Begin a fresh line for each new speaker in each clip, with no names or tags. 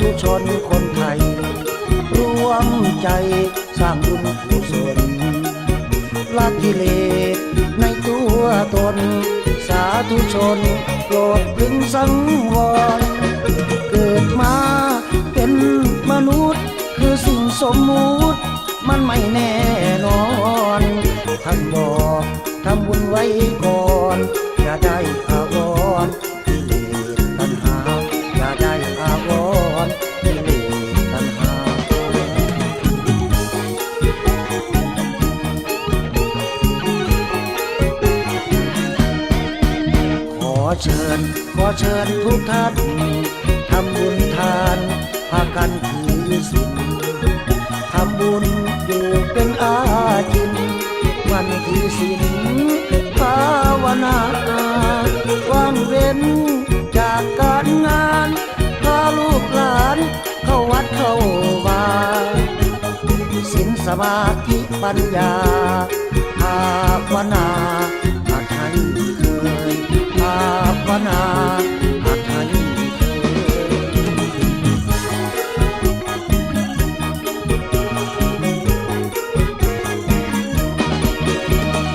ธุชนคนไทยรวมใจสร้างบุญกุศลละกิเลสในตัวตน สาธุชนโปรดพึงสังวร เกิดมาเป็นมนุษย์คือสิ่งสมมุติ มันไม่แน่นอนท่านบอกทำบุญไว้ก่อนอย่าได้ เชิญ ขอเชิญทุกท่านทำบุญทานพากันถือศีลทำบุญอยู่เป็นอาจิน วันที่ศีลภาวนาว่างเว้นจากการงานพาลูกหลานเข้าวัดเข้าวาสินสมาธิปัญญาภาวนาหากใครเคย ภาวนาหากใครเคย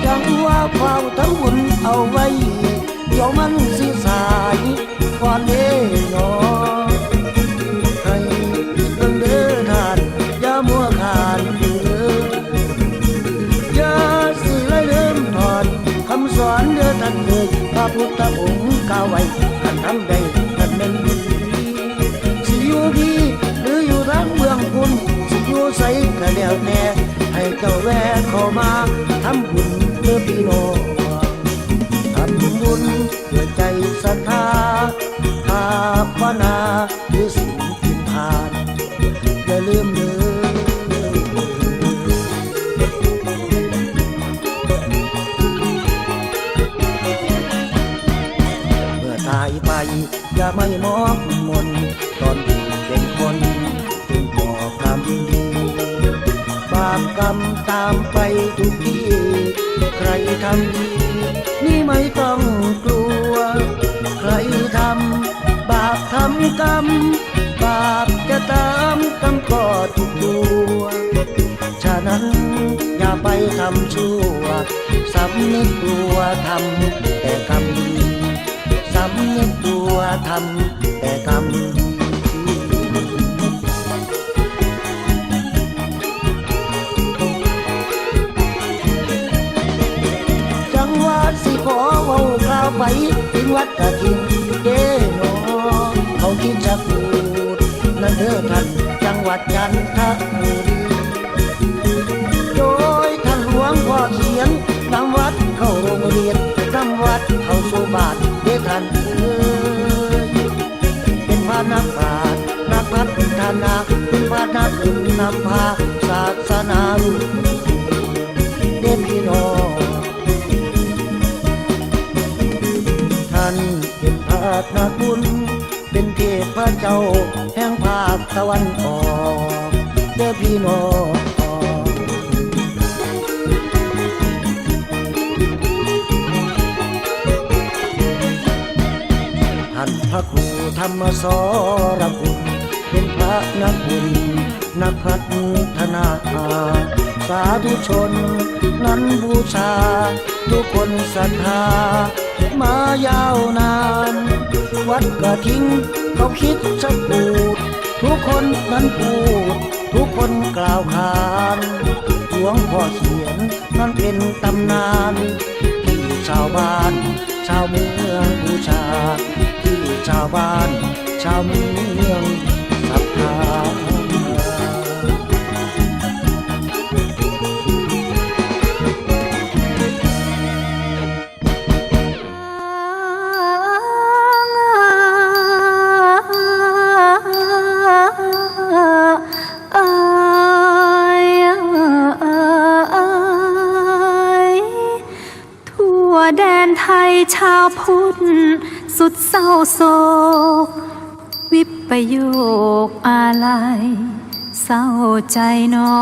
จังว่าเฝ้าทั้งบุญเอาไว้ เดี๋ยวมันสิสายก่อนเไว้ท่านทำได้ท่านเป็นดีสิอยู่ดีหรืออยู่ทางเมืองคุณสิอยู่ใสก็แล้วแน่ให้เจ้าแวะเข้ามาทำบุญเพื่อพี่น้องทำบุญด้วยใจศรัทธาภาวนา องมนตอนที่เป็นคนจึงก่อกรรมดีบาปกรรมตามไปทุกทีใครทำดีนี่ไม่ต้องกลัว ใครทำบาปทำกรรม บาปจะตามกรรมก็ทุกตัว ฉะนั้นอย่าไปทำชั่วสำนึกตัวทำแต่กรรมดีสำนึกตัว ทำแต่กรรมจังหวัดสิขอเว้าคราวไปถึงวัดกะทิงเด้นอเขาคิดจะพูดนั่นเด้อท่านจังหวัดจันทบุรีโดยท่านหลวงพ่อเขียนนำวัดเข้าโรงเรียนนำวัดเข้าสู่บ้านเด้ท่านเอ้ยเป็ นพระนักปราชญ์นักพัฒนาเป็นพระนักบุญนำพาศาสนาลูกเด็พี่น้องท่านเป็นพระนักบุญเป็นเทพเจ้าแห่งภาคตะวันออกเด้อพี่น้องท่านพระครู ธรรมสรคุณเป็นพระนักบุญนักพัฒนาสาธุชน นั้นบูชา ทุกคนศรัทธามายาวนาน วัดกระทิ้งเขาคิดจะปูด ทุกคนนั้นพูด ทุกคนกล่าวขานหลวงพ่อเขียนนั้นเป็นตำนานที่ชาวบ้าน ชาวเมืองบูชาที่ชาวบ้าน ชาวเมืองศรัทธา
นไทยชาวพุทธ สุดเศร้าโศก วิปโยคอะไรเศร้าใจนอ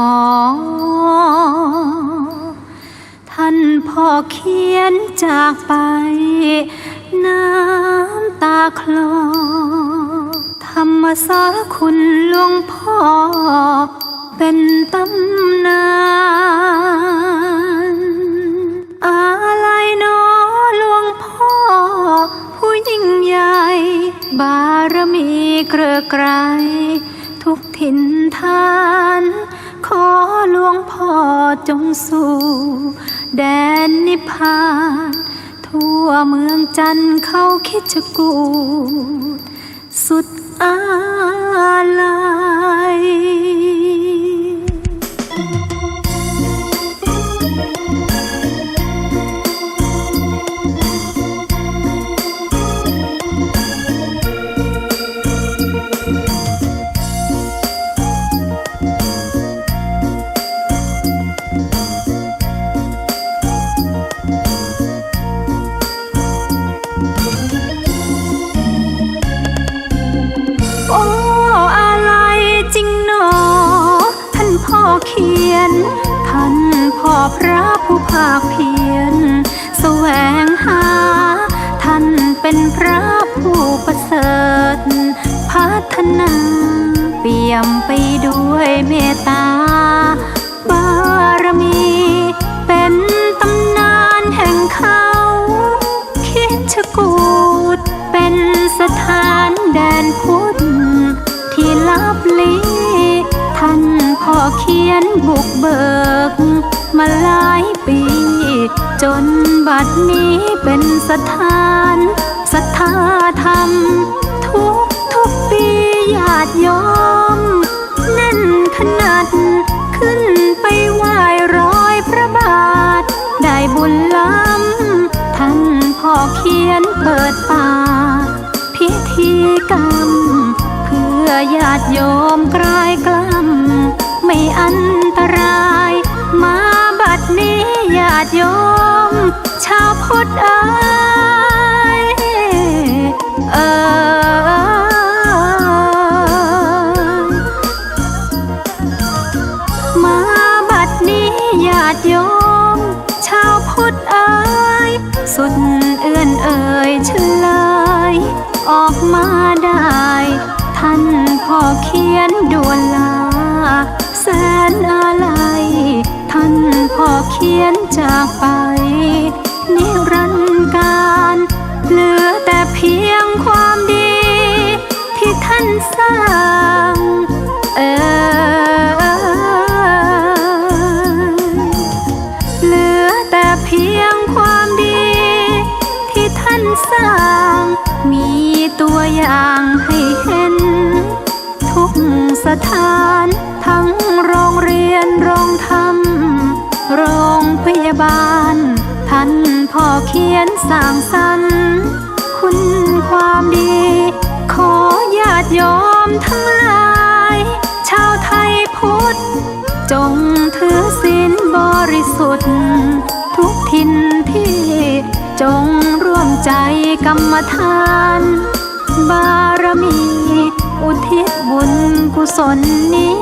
ท่านพ่อเขียนจากไป น้ำตาคลอ ธรรมสารคุณหลวงพ่อ เป็นตำนานอะ ยิ่งใหญ่บารมีเกรือไกรทุกถิ่นฐาน ขอหลวงพ่อจงสู่แดนนิพพาน ทั่วเมืองจันทร์เขาคิดจะกู สุดอาลา เปี่ยมไปด้วยเมตตาบารมี เป็นตำนานแห่งเขา คิดชกูดเป็นสถานแดนพุทธที่ลับลีท่านพ่อเขียนบุกเบิก มาหลายปี จนบัดนี้เป็นสถานศรัทธาธรรมทุก ญาติโยมแน่นขนาดขึ้นไปไหว้ร้อยพระบาท ได้บุญล้ำท่านพ่อเขียนเปิดป่า พิธีกรรม เพื่อญาติโยมกลายกล้ำไม่อันตราย มาบัดนี้ญาติโยม ชาวพุทธ สร้าง มีตัวอย่างให้เห็น ทุกสถานทั้งโรงเรียนโรงธรรม โรงพยาบาล ท่านพ่อเขียนสร้างสรรค์คุณความดี ขอญาติโยมทั้งหลาย ชาวไทยพุทธ จงถือศีลบริสุทธิ์ ทุกทินที่ จงร่วมใจกรรมฐาน บารมี อุทิศบุญกุศลนี้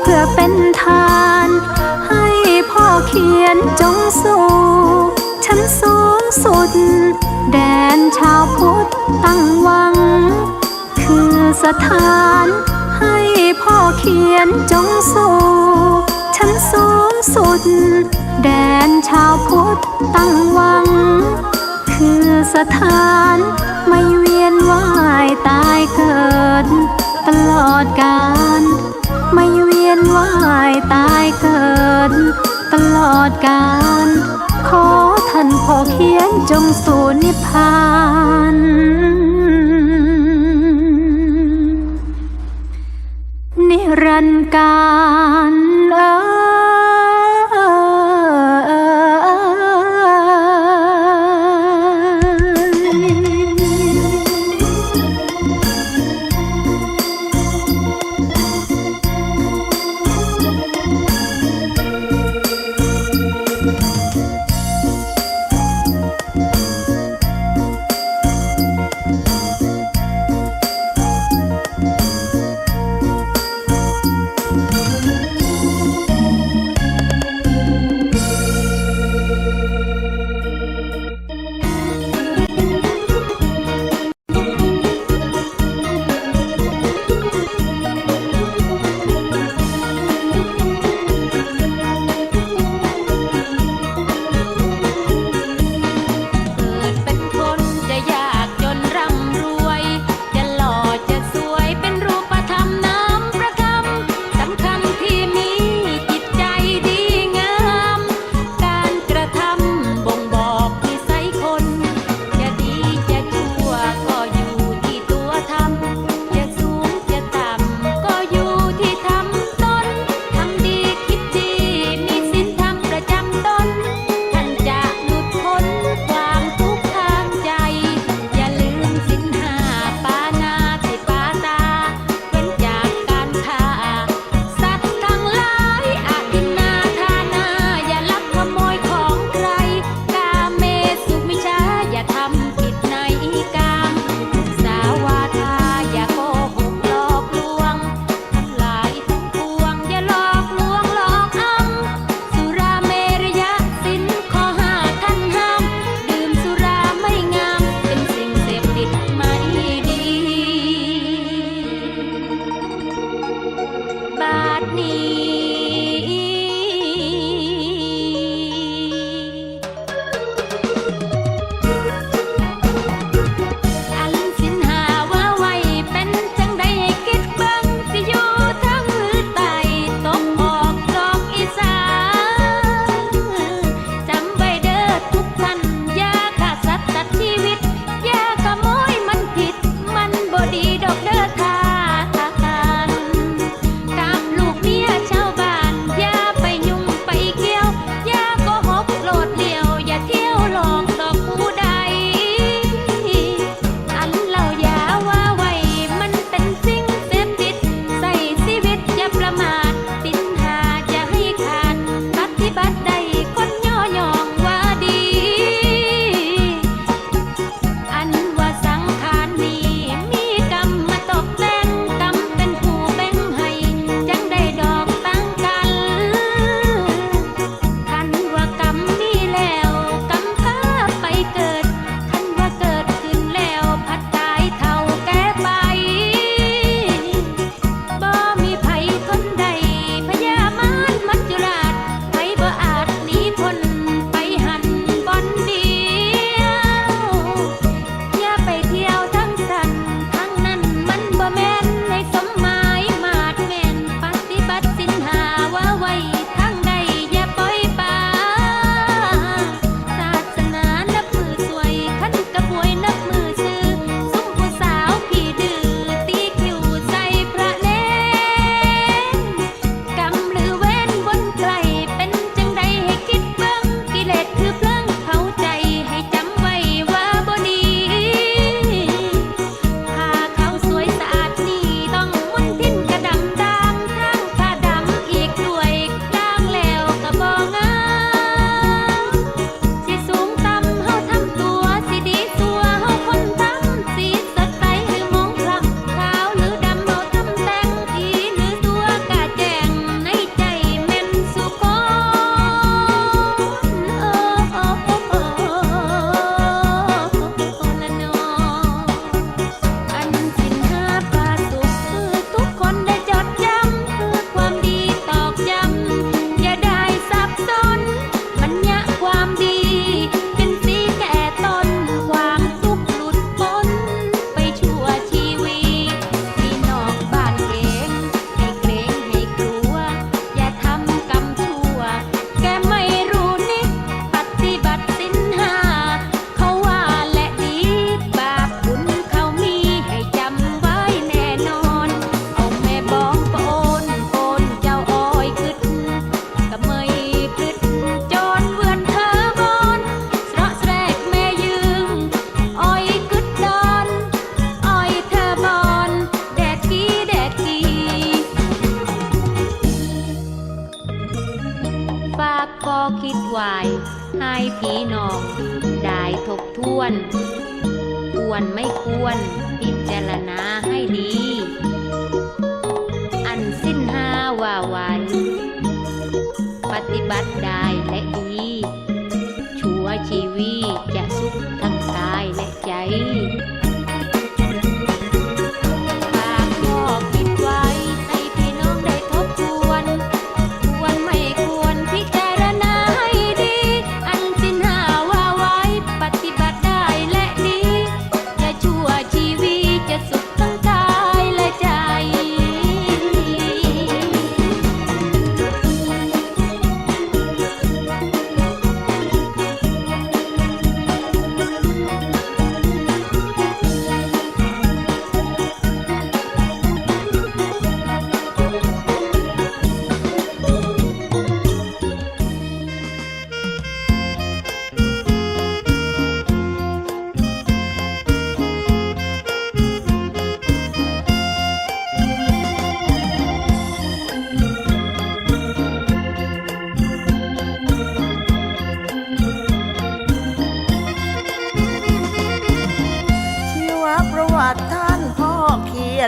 เพื่อเป็นทาน ให้พ่อเขียนจงสู่ชั้นสูงสุด แดนชาวพุทธตั้งหวัง คือสถานให้พ่อเขียนจงสู่ชั้นสูงสุด แดนชาวพุทธตั้งวัง คือสถานไม่เวียนว่ายตายเกิด ตลอดกาลไม่เวียนว่ายตายเกิด ตลอดกาลขอท่านพ่อเขียนจงสู่นิพพานนิรันด
ร์การเอ่ย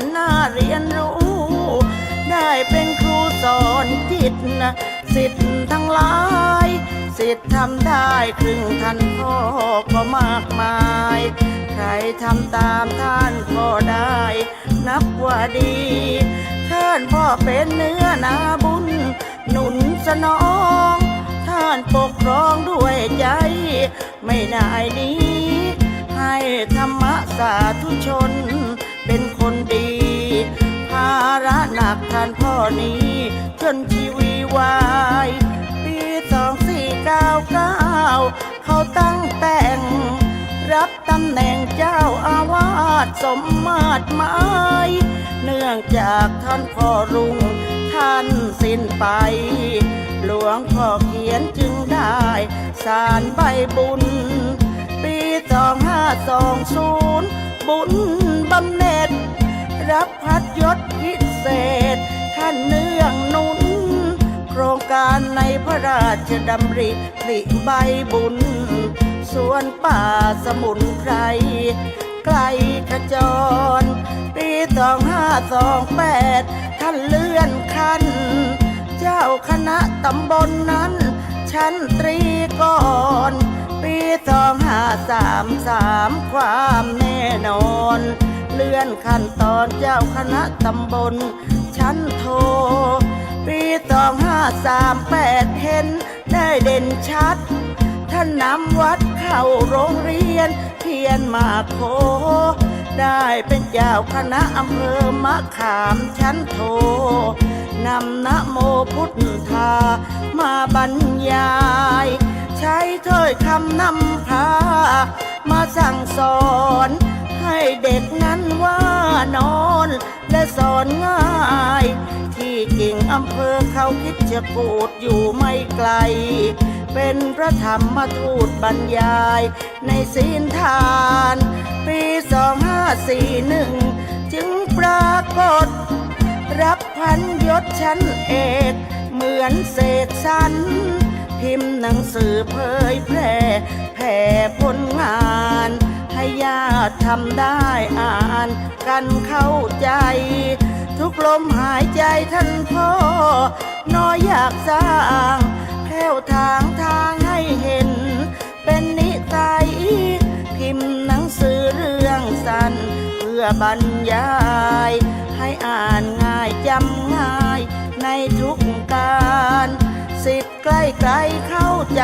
นหน้า
เรียนรู้ ได้เป็นครูสอนจิตนะสิทธิ์ทั้งหลาย สิทธิ์ทำได้ครึ่งทันพ่อก็มากมาย ใครทำตามท่านพ่อได้ นับว่าดี ท่านพ่อเป็นเนื้อนาบุญ หนุนสนอง ท่านปกครองด้วยใจ ไม่นายนี้ ให้ธรรมะสาธุชน คนดี ภาระหนักท่านพ่อนี้ จนชีวีวาย ปีสองสี่เก้าเก้าเขาตั้งแต่ง รับตำแหน่งเจ้าอาวาสสมมาตรหมายเนื่องจากท่านพ่อรุงท่านสิ้นไป หลวงพ่อเขียนจึงได้สารใบบุญ ปีสองห้าสองศูนย์บุญบำเหน็จ รับพัดยศพิเศษ ท่านเนื่องนุน โครงการในพระราชดำริผลิใบบุญส่วนป่าสมุนไพรไกลขจร ปีสองห้าสองแปดท่านเลื่อนขั้น เจ้าคณะตำบลนนั้น ชั้นตรีก่อนปีสองห้าสามสามความแน่นอน เลื่อนขั้นตอนเจ้าคณะตำบล ชั้นโท ปีสองห้าสามแปดเห็นได้เด่นชัด ท่านนำวัดเข้าโรงเรียนเพียนมาโค ได้เป็นเจ้าคณะอำเภอมะขามชั้นโทนำนะโมพุทธามาบรรยาย ใช้ถ้อยคำนำพา มาสั่งสอน เด็กนั้นว่านอน และสอนง่าย ที่กิ่งอำเภอเขาคิดจะกูดอยู่ไม่ไกล เป็นพระธรรมทูตบรรยาย ในศีลทาน ปีสองห้าสี่หนึ่งจึงปรากฏ รับพันยศชั้นเอก เหมือนเศษสันพิมพ์หนังสือเผยแพร่แผ่ผลงานาติทำได้อ่านกันเข้าใจ ทุกลมหายใจท่านพ่อ น้อยอยากสร้างแผ้วทางทางให้เห็น เป็นนิสัยพิมพ์หนังสือเรื่องสั้นเพื่อบรรยาย ให้อ่านง่ายจำง่ายในทุกการสิทธิ์ใกล้ไกลเข้าใจ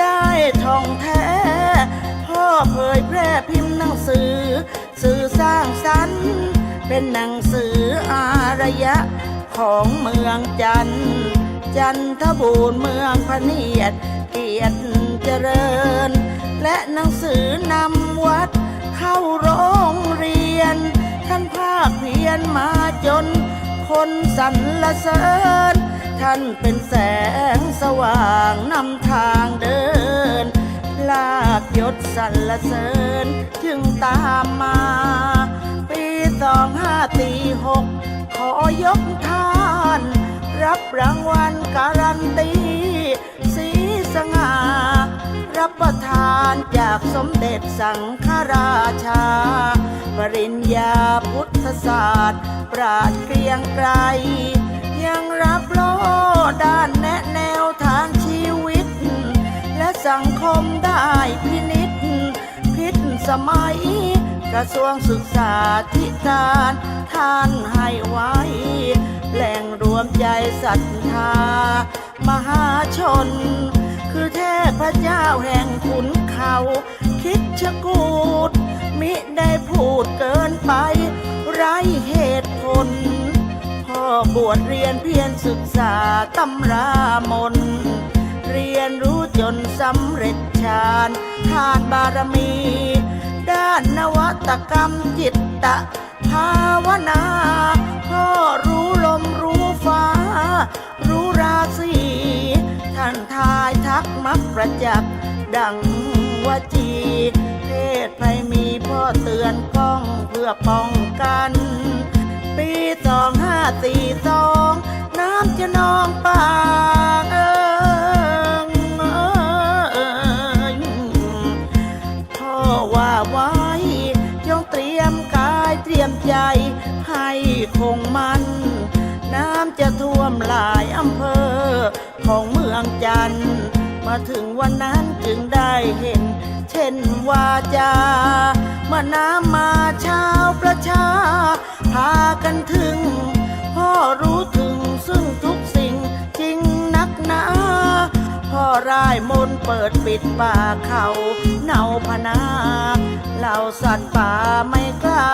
ได้ท่องแท้ พ่อเผยแพร่พิมพ์หนังสือ สื่อสร้างสรรค์ เป็นหนังสืออารยะ ของเมืองจันทร์จันทบูรณ์เมืองพเนียดเกียรติเจริญ และหนังสือนำวัด เข้าโรงเรียน ท่านภาคเพียรมาจน คนสรรเสริญ ท่านเป็นแสงสว่างนำทางเดิน ลาบยศสรรเสริญจึงตามมา ปีสองห้าตีหกขอยกทาน รับรางวัลการันตี สีสง่า รับประทานจากสมเด็จสังฆราชา ปริญญาพุทธศาสตร์ ปราดเกรียงไกรยังรับโลด้านแนะแนวทางชีวิต สังคมได้พินิษพิษสมัย กระทรวงศึกษาธิการท่านให้ไว้ แหล่งรวมใจศรัทธามหาชน คือเทพเจ้าแห่งขุนเขา คิดชะกูด มิได้พูดเกินไป ไรเหตุผลพ่อบวชเรียนเพียรศึกษาตำรามน เรียนรู้จนสำเร็จฌานทานบารมี ด้านนวัตกรรมจิตตะภาวนาพ่อรู้ลมรู้ฟ้า รู้ราศีท่านทายทักมักประจักษ์ดังวจี เพศภัยมีพ่อเตือนก้องเพื่อป้องกัน ปีสองห้าสี่สองน้ำจะนองปากเอิง เช่นวาจาเมื่อน้ำมาชาวประชา พากันถึง พ่อรู้ถึงซึ่งทุกสิ่งจริงนักหนา พ่อร่ายมนเปิดปิดป่าเขาเนาพนาเหล่าสัตว์ป่าไม่กล้า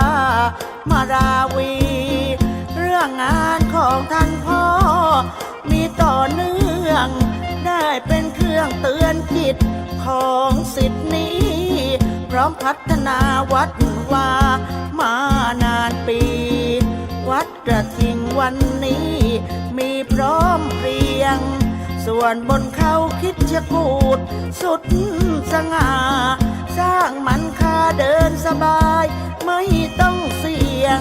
มาราวี เรื่องงานของท่านพ่อ มีต่อเนื่อง ได้เป็นเครื่องเตือนจิตของสิทธิ ร้อมพัฒนาวัดวามานานปี วัดกระทิงวันนี้ มีพร้อมเพรียง ส่วนบนเขาคิดจะกูด สุดสง่า สร้างมันคาเดินสบาย ไม่ต้องเสี่ยง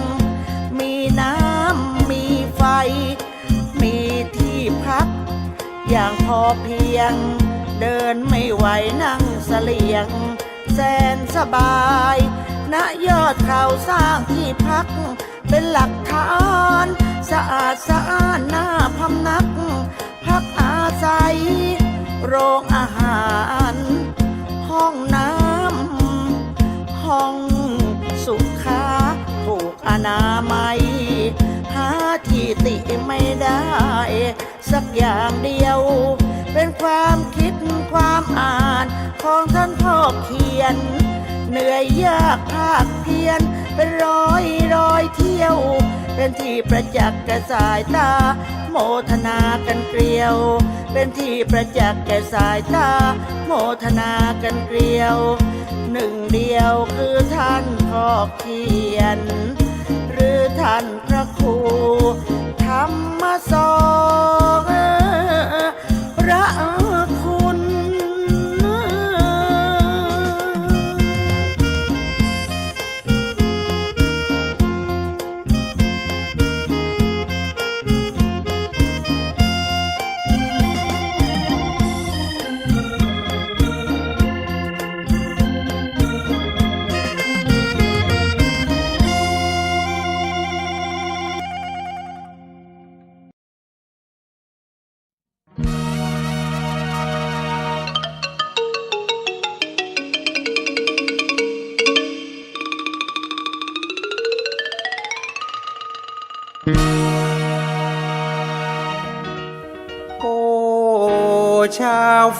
มีน้ำมีไฟ มีที่พัก อย่างพอเพียง เดินไม่ไหวนั่งเสลียง แสนสบายณยอดเขาสร้างที่พัก เป็นหลักฐาน สะอาดสะอ้านหน้าพำนัก พักอาศัย โรงอาหาร ห้องน้ำ ห้องสุขาถูกอนามัย หาที่ติไม่ได้ สักอย่างเดียว เป็นความคิดความอ่านของท่านพ่อขี ยน เหนื่อยยากภาคเพียน เป็นร้อยร้อยเที่ยว เป็นที่ประจักษ์แก่สายตา โมทนากันเกลียว เป็นที่ประจักษ์แก่สายตา โมทนากันเกลียว หนึ่งเดียวคือท่านพ่อเขียน หรือท่านพระครูธรรมสอนพระ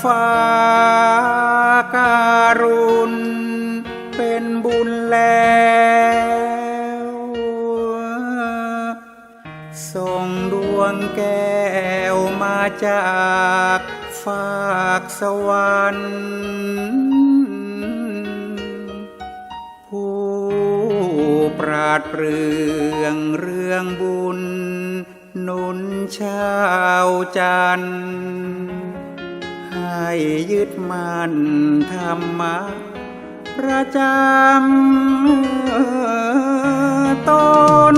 ฟ้าการุณเป็นบุญแล้ว ส่งดวงแก้วมาจากฝากสวรรค์ผู้ปราดเปรื่อง เรื่องบุญนุนชาวจันทร์ ให้ยึดมั่นธรรมะประจำตน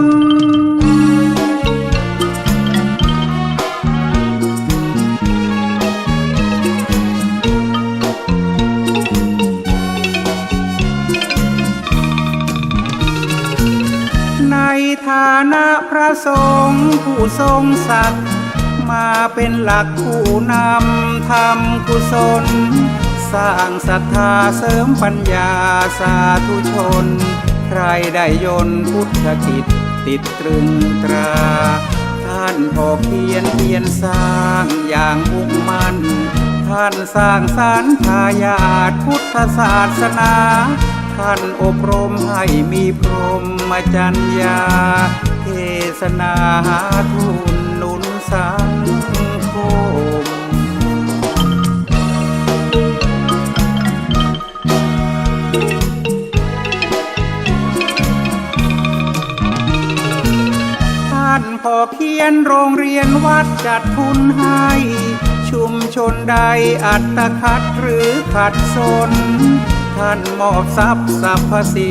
ในฐานะพระสงฆ์ผู้ทรงศักดิ์ มาเป็นหลักผู้นำทำกุศล สร้างศรัทธาเสริมปัญญาสาธุชน ใครได้ยนพุทธกิจติดตรึงตรา ท่านพอเพียนเพียนสร้างอย่างมุ่งมั่นท่านสร้างสรรค์ทายาทพุทธศาสนา ท่านอบรมให้มีพรหมจรรยา เทศนาหาทุนนุนสัง พอเพียนโรงเรียนวัดจัดทุนให้ ชุมชนใดอัตคัดหรือขัดสน ท่านมอบทรัพย์สรรพสิ